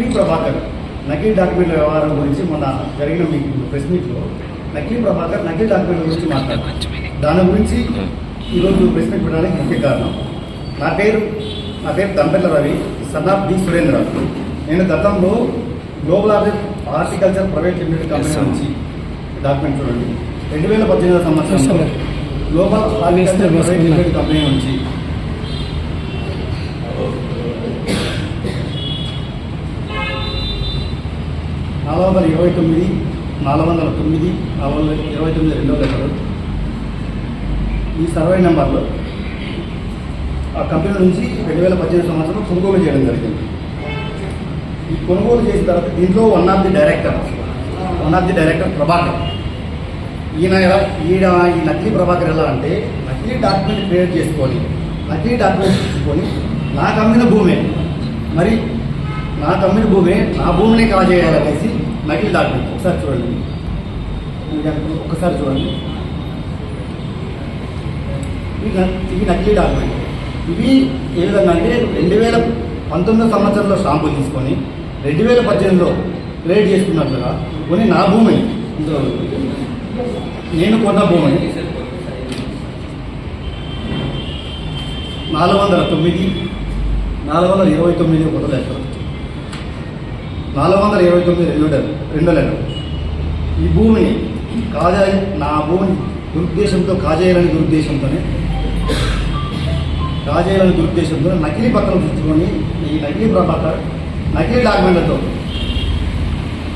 నకిలీ ప్రభాకర్ నకిలీ డాక్యుమెంట్ల వ్యవహారం గురించి మొన్న జరిగిన మీకు ప్రెస్ మీట్లో నకిలీ ప్రభాకర్ నకిలీ డాక్యుమెంట్ల గురించి మాట్లాడారు. దాని గురించి ఈరోజు ప్రెస్ మీట్ పెట్టడానికి ముఖ్య కారణం. నా పేరు నా పేరు Dampella Ravi son of D Surendra. నేను గతంలో global horticulture private limited company నుంచి డాక్యుమెంట్ చూడండి. రెండు వేల పద్దెనిమిది సంవత్సరంలో global horticulture private limited company నుంచి నాలుగు వందల ఇరవై తొమ్మిది నాలుగు వందల తొమ్మిది నాలుగు వందల ఇరవై తొమ్మిది రెండో లెక్కలు ఈ సర్వే నెంబర్లో ఆ కంపెనీ నుంచి రెండు వేల పద్దెనిమిది సంవత్సరంలో కొనుగోలు చేయడం జరిగింది. ఈ కొనుగోలు చేసిన తర్వాత దీంట్లో one of the director one of the director Prabhakar. ఈయన ఎలా ఈయన ఈ నకిలీ ప్రభాకర్ ఎలా అంటే నకిలీ డాక్యుమెంట్ క్రియేట్ చేసుకొని నకిలీ డాక్యుమెంట్ తీసుకొని నాకు అమ్మిన భూమే. మరి నాకు అమ్మిన భూమే నా భూమిని కాజేయాలనేసి నకిలీ డాక్యుమెంట్ ఒకసారి చూడండి. ఒకసారి చూడండి. ఇవి నకిలీ డాక్యుమెంట్ ఇవి ఏ విధంగా అంటే రెండు వేల పంతొమ్మిదో సంవత్సరంలో స్టాంపులు తీసుకొని రెండు వేల పద్దెనిమిదిలో క్రియేట్ చేసుకున్నట్లుగా కొన్ని నా భూమి. ఇందులో నేను కొన్న భూమి. నాలుగు వందల తొమ్మిది నాలుగు వందల ఇరవై తొమ్మిది కొత్త లెక్కలు నాలుగు వందల ఇరవై తొమ్మిది లీటర్ రెండు లీటర్ ఈ భూమిని కాజా నా భూమిని దురుద్దేశంతో కాజేయాలని దురుద్దేశంతోనే కాజేయాలని దురుద్దేశంతో నకిలీ పత్రం తెచ్చుకొని ఈ నకిలీ పత్ర నకిలీ డాక్యుమెంట్లతో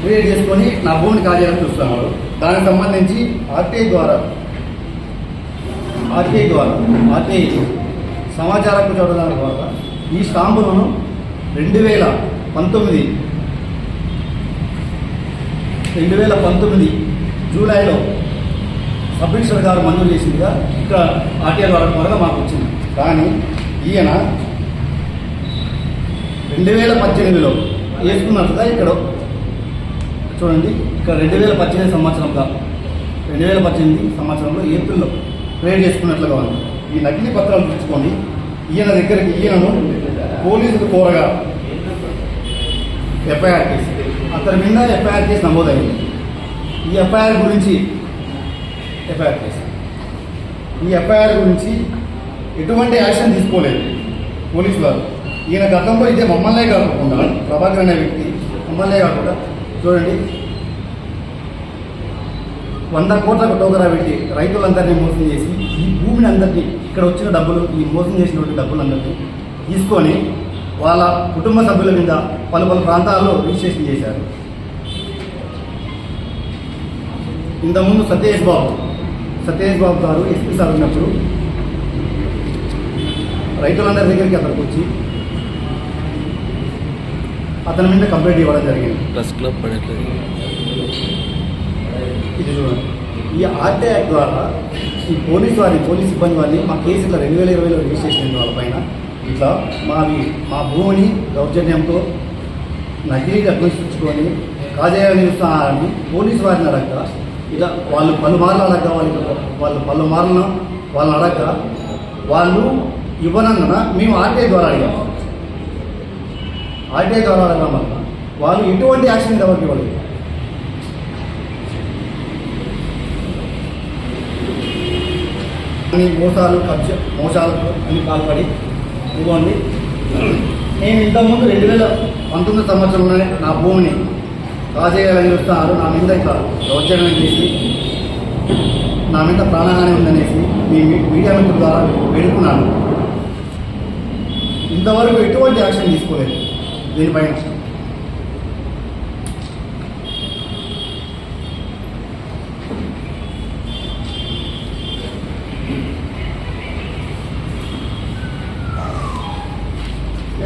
క్రియేట్ చేసుకొని నా భూమిని కాజేయాలని చూస్తున్నారు దానికి సంబంధించి ఆర్టీఐ ద్వారా ఆర్టీఐ ద్వారా ఆర్టీఐ సమాచారం చూడడానికి ద్వారా ఈ స్టాంపులను రెండు వేల పంతొమ్మిది రెండు వేల పంతొమ్మిది జూలైలో సబ్ మినిస్టర్ గారు మంజూరు చేసిందిగా ఇక్కడ ఆర్టీఆర్ ద్వారా త్వరగా మాకు వచ్చింది. కానీ ఈయన రెండు వేల పద్దెనిమిదిలో వేసుకున్నట్టుగా ఇక్కడ చూడండి ఇక్కడ రెండు వేల పద్దెనిమిది సంవత్సరంగా రెండు వేల పద్దెనిమిది సంవత్సరంలో ఏప్రిల్లో ట్రేడ్ చేసుకున్నట్లుగా ఉంది. ఈ నకిలీ పత్రాలు తెచ్చుకొని ఈయన దగ్గరికి ఈయనను పోలీసులు కోరగా ఎఫ్ఐఆర్ కేసు అతని మీద ఎఫ్ఐఆర్ కేసు నమోదైంది. ఈ ఎఫ్ఐఆర్ గురించి ఎఫ్ఐఆర్ కేసు. ఈ ఎఫ్ఐఆర్ గురించి ఎటువంటి యాక్షన్ తీసుకోలేదు పోలీసు వారు ఈయన గతంలో ఇదే మమ్మల్నే కాకుండా ప్రభాకర్ అనే వ్యక్తి మమ్మల్నే కాకుండా చూడండి. వంద కోట్లకు టోకరా పెట్టి రైతులందరినీ మోసం చేసి ఈ భూమిని అందరినీ ఇక్కడ వచ్చిన డబ్బులు ఈ మోసం చేసినటువంటి డబ్బులందరినీ తీసుకొని వాళ్ళ కుటుంబ సభ్యుల మీద పలు పలు ప్రాంతాల్లో రిజిస్ట్రేషన్ చేశారు. ఇంతకుముందు సత్యేష్ బాబు సత్యేష్ బాబు గారు ఎస్పీ సార్ ఉన్నప్పుడు రైతులందరి దగ్గరికి అక్కడికి వచ్చి అతని మీద కంప్లైంట్ ఇవ్వడం జరిగింది. ప్రెస్ క్లబ్ పడట్లేదు. ఇది చూడండి. ఈ ఆర్టీ యాక్ట్ ద్వారా ఈ పోలీసు వారిని పోలీస్ సిబ్బంది వారిని మా కేసు ఇట్లా రెండు వేల ఇరవైలో రిజిస్ట్రేషన్ అయింది వాళ్ళపైన ఇట్లా మావి మా భూమిని దౌర్జన్యంతో నకిలీ అభ్యసించుకొని కాజేయాలని అని పోలీసు వారిని అడగ. ఇలా వాళ్ళు పలుమార్లు అడగ వాళ్ళు వాళ్ళు పలుమార్లు వాళ్ళని అడగ. వాళ్ళు ఇవ్వనందున మేము ఆర్టీఐ ద్వారా అడిగాము ఆర్టీఐ ద్వారా అడగడం వల్ల వాళ్ళు ఎటువంటి యాక్షన్ ఎవరికి ఇవ్వలేదు. మోసాలు కబ్జ మోసాలకు అన్ని పాల్పడి ఇదిగోండి. నేను ఇంతకుముందు రెండు వేల పంతొమ్మిది సంవత్సరంలోనే నా భూమిని కాజేయాలని చూస్తున్నారు. నా మీద ఇట్లా దౌర్జన్యం చేసి నా మీద ప్రాణహాని ఉందనేసి మీ మీడియా మిత్రుల ద్వారా వేడుకున్నాను. ఇంతవరకు ఎటువంటి యాక్షన్ తీసుకోలేదు దీనిపైన.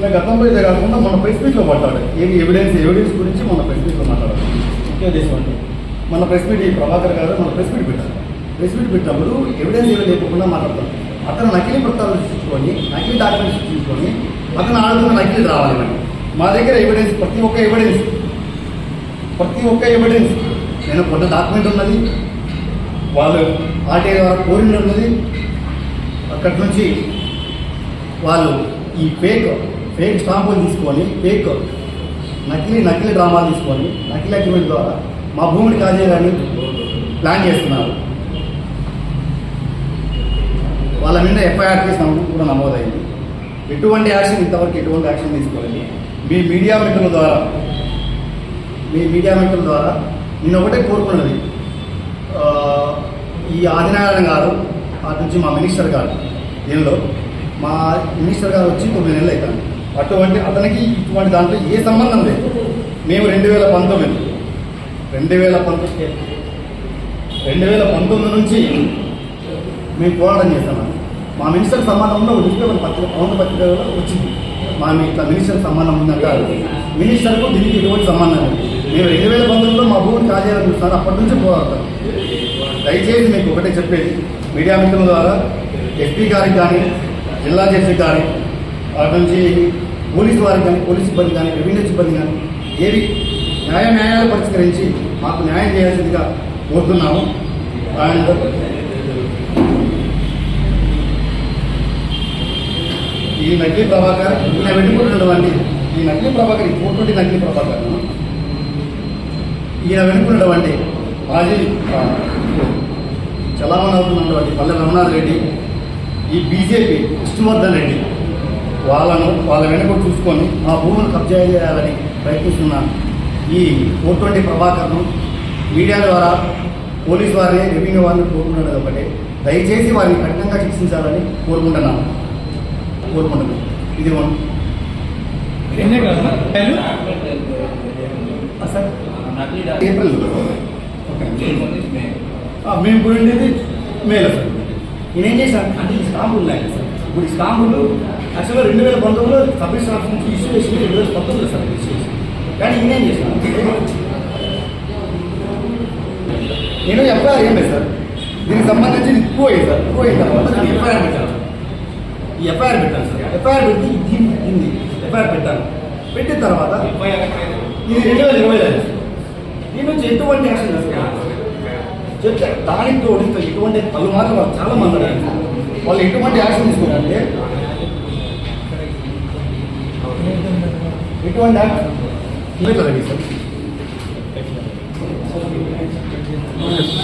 ఇలా గతంలో ఇదే కాకుండా మన ప్రెస్ మీట్లో మాట్లాడారు ఏమి ఎవిడెన్స్ ఎవిడెన్స్ గురించి మన ప్రెస్ మీట్లో మాట్లాడాలి ముఖ్య ఉద్దేశం అంటే మన ప్రెస్ మీట్ ఈ ప్రభాకర్ గారు మన ప్రెస్ మీట్ పెట్టారు. ప్రెస్ మీట్ పెట్టినప్పుడు ఎవిడెన్స్ ఏమి లేకుండా మాట్లాడతారు అతను నకిలీ పత్రాలు చూసుకొని నకిలీ డాక్యుమెంట్స్ చూసుకొని అతను ఆడుతున్న నకిలీ రావాలి మరి. మా దగ్గర ఎవిడెన్స్ ప్రతి ఒక్క ఎవిడెన్స్ ప్రతి ఒక్క ఎవిడెన్స్ నేను కొంత డాక్యుమెంట్ ఉన్నది వాళ్ళు ఆర్టీఐ ద్వారా కోరిన ఉన్నది. అక్కడి నుంచి వాళ్ళు ఈ ఫేక్ ఫేక్ స్టాంపులు తీసుకొని ఫేక్ నకిలీ నకిలీ డ్రామాలు తీసుకొని నకిలీ అగ్రిమెంట్ ద్వారా మా భూమిని కాజేయాలని ప్లాన్ చేస్తున్నారు. వాళ్ళ మీద ఎఫ్ఐఆర్ కేసు కూడా నమోదైంది. ఎటువంటి యాక్షన్ ఇంతవరకు ఎటువంటి యాక్షన్ తీసుకోలేదు. మీ మీడియా మిత్రుల ద్వారా మీ మీడియా మిత్రుల ద్వారా నేను ఒకటే కోరుకున్నది. ఈ ఆదినారాయణ గారు అటు నుంచి మా మినిస్టర్ గారు దీనిలో మా మినిస్టర్ గారు వచ్చి తొమ్మిది నెలలు అవుతాను అటువంటి అతనికి ఇటువంటి దాంట్లో ఏ సంబంధం లేదు. మేము రెండు వేల పంతొమ్మిది రెండు వేల పంతొమ్మిది రెండు వేల పంతొమ్మిది నుంచి మేము పోరాటం చేస్తున్నాం. మా మినిస్టర్ సంబంధంలో న్యూస్ పేపర్ పత్రిక పౌన పత్రికలో వచ్చింది. మా ఇట్లా మినిస్టర్ సంబంధం ఉందంటారు. మినిస్టర్కు దీనికి ఎటువంటి సంబంధం లేదు. మేము రెండు వేల పంతొమ్మిదిలో మా భూమిని కాజేయాలని చూస్తున్నారు అప్పటి నుంచి పోరాడతాం. దయచేసి మీకు ఒకటే చెప్పేది. మీడియా మిత్రుల ద్వారా ఎస్పీ గారికి కానీ జిల్లా జడ్జి కానీ అటు నుంచి పోలీసు వారికి కానీ పోలీస్ సిబ్బంది కానీ రెవెన్యూ సిబ్బంది కానీ ఏవి న్యాయ న్యాయాలు పరిష్కరించి మాకు న్యాయం చేయాల్సిందిగా కోరుతున్నాము. ఈ నకిలీ ప్రభాకర్ ఈయన వెనుకున్నటువంటి ఈ నకిలీ ప్రభాకర్ ఈ ఫోటోటి నకిలీ ప్రభాకర్. ఈయన వెనుకున్నటువంటి మాజీ చలామణి అవుతున్నటువంటి పల్లె రమణాథ్ రెడ్డి ఈ బీజేపీ విష్ణువర్ధన్ రెడ్డి. వాళ్ళను వాళ్ళ వెనుక చూసుకొని మా భూములు కబ్జా చేయాలని ప్రయత్నిస్తున్న ఈ ఫోర్ ట్వంటీ ప్రభాకర్ను మీడియా ద్వారా పోలీస్ వారిని రెవెన్యూ వారిని కోరుకున్నది ఒకటే. దయచేసి వారిని కఠినంగా శిక్షించాలని కోరుకుంటున్నాను. కోరుకుంటున్నాను. ఇది సార్. ఏప్రిల్. ఆ, మేము పోయిండేది మేలో సార్. నేనేం చేశాను? అంటే ఈ స్టాంపులు ఉన్నాయి సార్. ఇప్పుడు ఈ స్టాంపులు యాక్చువల్గా రెండు వేల పంతొమ్మిదిలో సబ్ రిజిస్టర్ ఆఫీస్ నుంచి ఇష్యూ చేసింది రెండు వేల పంతొమ్మిదిలో సార్ ఇష్యూ చేసింది. కానీ నేనేం చేశాను నేను ఎఫ్ఐఆర్ ఏం లేదు సార్. దీనికి సంబంధించి ఎక్కువ అయ్యింది సార్. ఎక్కువ అయిన తర్వాత నేను ఎఫ్ఐఆర్ పెట్టాను. ఈ ఎఫ్ఐఆర్ పెట్టాను సార్. ఎఫ్ఐఆర్ పెట్టి దీన్ని దీన్ని ఎఫ్ఐఆర్ పెట్టాను. పెట్టిన తర్వాత ఇది రెండు వేల ఇరవై ఐదు దీని నుంచి ఎటువంటి యాక్షన్ తీసుకోవాలి చెప్తే దానికి ఇంకా ఎటువంటి పలు మాత్రం వాళ్ళు చాలా మంది ఉన్నారు. వాళ్ళు ఎటువంటి యాక్షన్ తీసుకోవాలంటే ఎటువంటి యాక్షన్ ఇవ్వట్లేదు సార్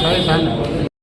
సరే సార్